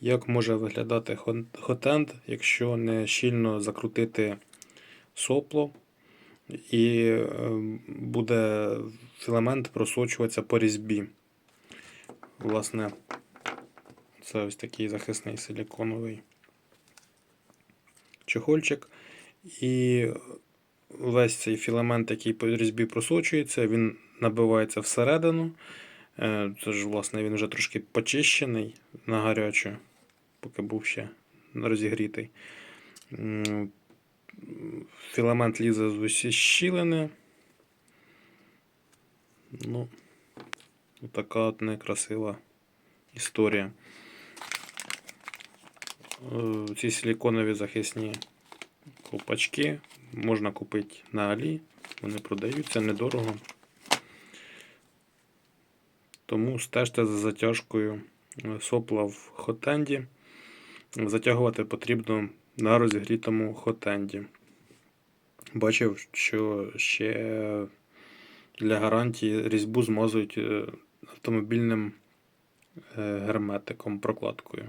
Як може виглядати хотенд, якщо не щільно закрутити сопло і е, буде філамент просочуватися по різьбі? Власне, це ось такий захисний силіконовий чехольчик. І весь цей філамент, який по різьбі просочується, він набивається всередину. Е, Це ж, власне, він вже трошки почищений на гарячу, поки був ще розігрітий. Філамент лізе з усі щілини. Ну, така от некрасива історія. Е, Ці силіконові захисні ковпачки можна купити на Алі. Вони продаються недорого. Тому стежте за затяжкою сопла в хотенді. Затягувати потрібно на розігрітому хотенді. Бачив, що ще для гарантії різьбу змазують е, автомобільним е, герметиком, прокладкою.